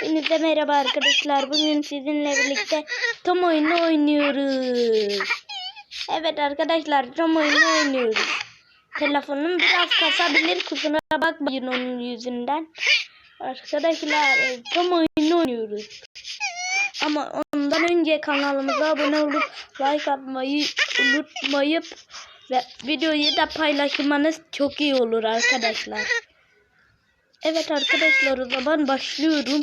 Hepinize merhaba arkadaşlar. Bugün sizinle birlikte Tom oyunu oynuyoruz. Evet arkadaşlar Tom oyunu oynuyoruz. Telefonum biraz kasabilir kusura bakmayın onun yüzünden. Arkadaşlar e, Tom oyunu oynuyoruz. Ama ondan önce kanalımıza abone olup like atmayı unutmayıp ve videoyu da paylaşmanız çok iyi olur arkadaşlar. Evet arkadaşlar o zaman başlıyorum.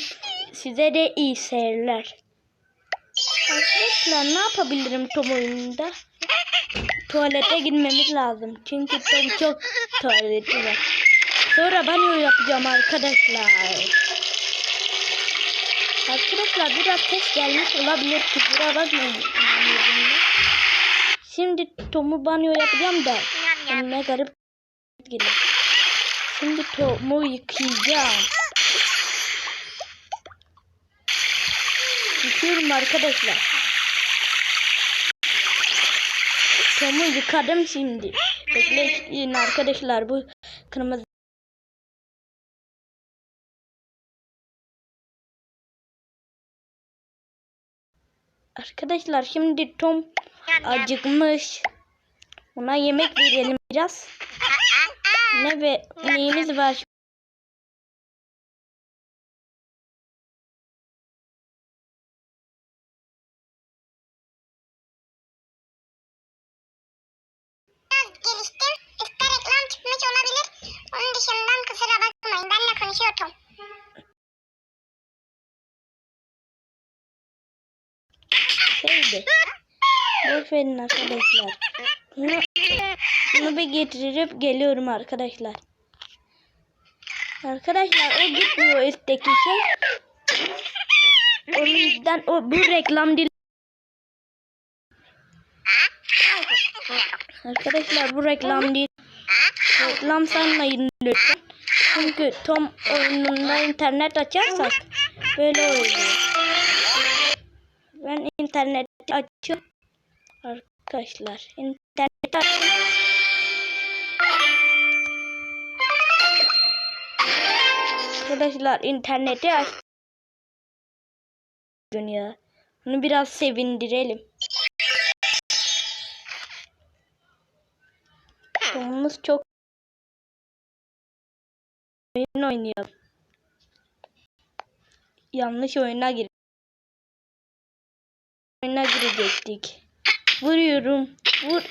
Size de iyi seyirler. Arkadaşlar ne yapabilirim Tom oyununda? Tuvalete girmemiz lazım. Çünkü Tom çok tuvaleti var. Sonra banyo yapacağım arkadaşlar. Arkadaşlar biraz ses gelmiş olabilir. Kusura bakmayın. Şimdi Tom'u banyo yapacağım da. Önüme garip geliyor. Şimdi Tom'u yıkayacağım. Yıkıyorum arkadaşlar. Tom'u yıkadım şimdi. Bekleyin arkadaşlar bu kırmızı Arkadaşlar şimdi Tom acıkmış. Ona yemek verelim biraz. Ne ve neyimiz var? geliştim. Üstte reklam çıkmış olabilir. Onun dışından kusura bakmayın. Benle konuşuyordum. Şeydi. Boş verin arkadaşlar. Bunu, bunu bir getirip geliyorum arkadaşlar. Arkadaşlar o gitmiyor üstteki şey. O yüzden o bu reklam değil. Arkadaşlar bu reklam değil. Reklam sanmayın lütfen. Çünkü Tom oyununda internet açarsak böyle oluyor. Ben internet açıyorum. Arkadaşlar internet aç- Arkadaşlar interneti aç. ya. Bunu biraz sevindirelim. Sonumuz çok oyun oynayalım. Yanlış oyuna gir. Oyuna girecektik. Vuruyorum. Vur.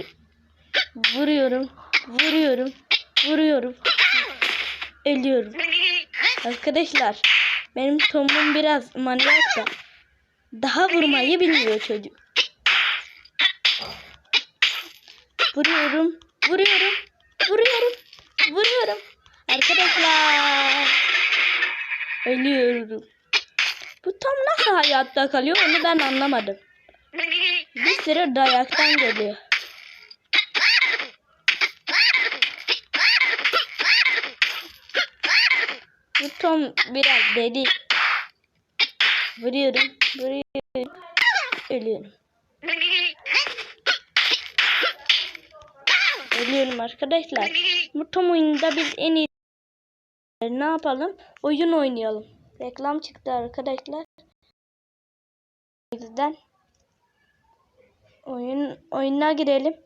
Vuruyorum. Vuruyorum. Vuruyorum. Ölüyorum. Arkadaşlar benim Tom'um biraz manyak da daha vurmayı bilmiyor çocuk. Vuruyorum. Vuruyorum. Vuruyorum. Vuruyorum. Arkadaşlar ölüyorum. Bu Tom nasıl hayatta kalıyor onu ben anlamadım. Bir sürü dayaktan geliyor. Bu Tom biraz deli. Vuruyorum, vuruyorum, ölüyorum. Ölüyorum arkadaşlar. Bu Tom oyununda biz en iyi ne yapalım? Oyun oynayalım. Reklam çıktı arkadaşlar. O yüzden oyun oyuna girelim.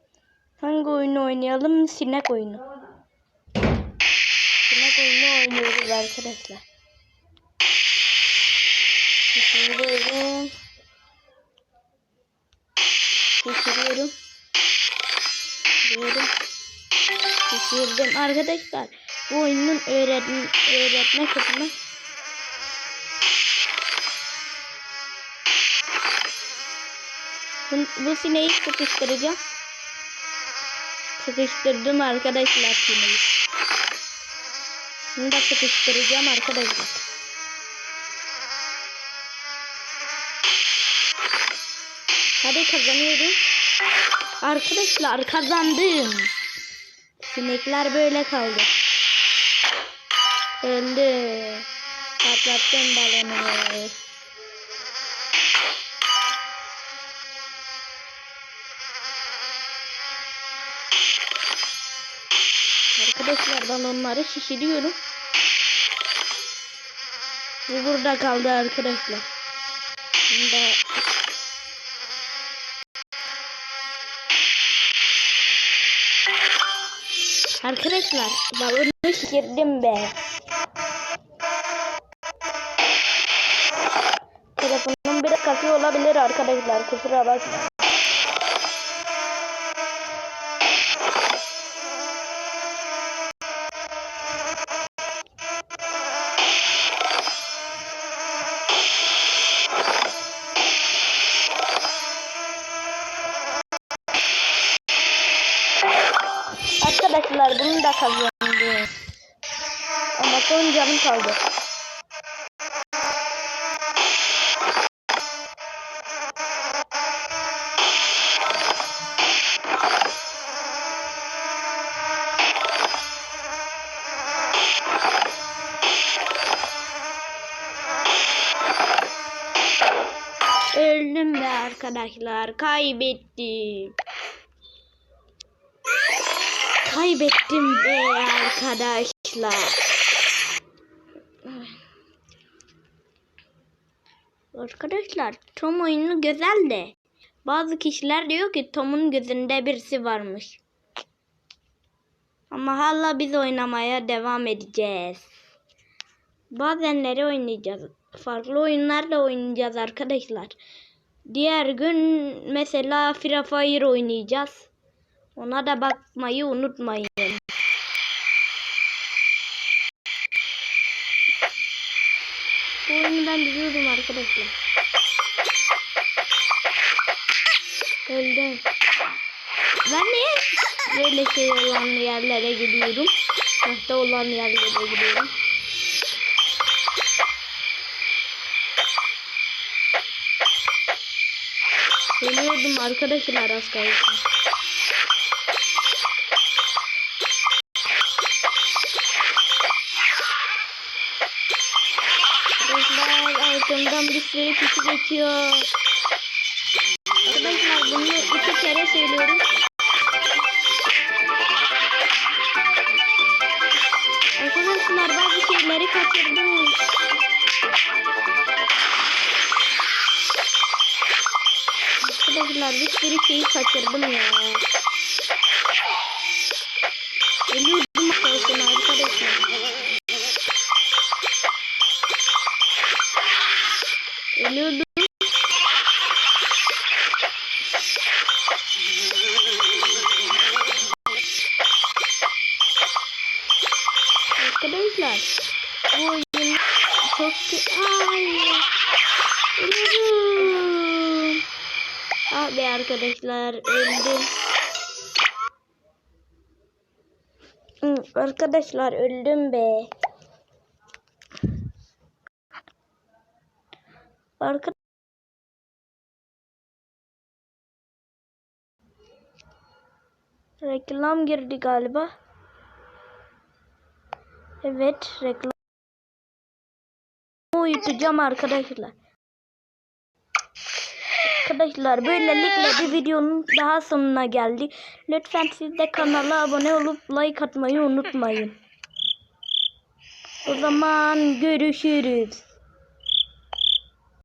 Hangi oyunu oynayalım? Sinek oyunu. Sinek oyunu oynuyoruz arkadaşlar. Düşürüyorum. Düşürüyorum. Düşürüyorum. Düşürdüm arkadaşlar. Bu oyunun öğretme, öğretme kısmı Bu, bu sineği sıkıştıracağım. Sıkıştırdım arkadaşlar sineği. Bunu da sıkıştıracağım arkadaşlar. Hadi kazanıyorum. Arkadaşlar kazandım. Sinekler böyle kaldı. Öldü. Patlattım balonu. Arkadaşlar ben onları şişiriyorum. Bu burada kaldı arkadaşlar. Bunda Arkadaşlar balonu şişirdim be. Telefonum biraz kasıyor olabilir arkadaşlar kusura bakmayın. Arkadaşlar bunu da kazandım. Ama son canım kaldı. Öldüm be arkadaşlar. Kaybettim. Kaybettim be arkadaşlar. Arkadaşlar Tom oyunu güzel de bazı kişiler diyor ki Tom'un gözünde birisi varmış. Ama hala biz oynamaya devam edeceğiz. Bazenleri oynayacağız. Farklı oyunlar da oynayacağız arkadaşlar. Diğer gün mesela Free Fire oynayacağız. Ona da bakmayı unutmayın. Bu oyunu ben biliyordum arkadaşlar. Öldüm. Ben niye böyle şey olan yerlere gidiyorum? Tahta olan yerlere gidiyorum. Biliyordum arkadaşlar az kalsın. Arkadaşlar altından bir sürü kişi geçiyor. Arkadaşlar bunu iki kere söylüyorum. Arkadaşlar bazı şeyleri kaçırdım. Arkadaşlar bir sürü şeyi kaçırdım ya. Ölüyordum olsun arkadaşlar. Ölüyordum. Arkadaşlar bu oyun çok ay ölüyorum. Ah be arkadaşlar öldüm. Arkadaşlar öldüm be. Arka Reklam girdi galiba. Evet reklam. Uyutacağım arkadaşlar. Arkadaşlar böylelikle bir videonun daha sonuna geldik. Lütfen siz de kanala abone olup like atmayı unutmayın. O zaman görüşürüz.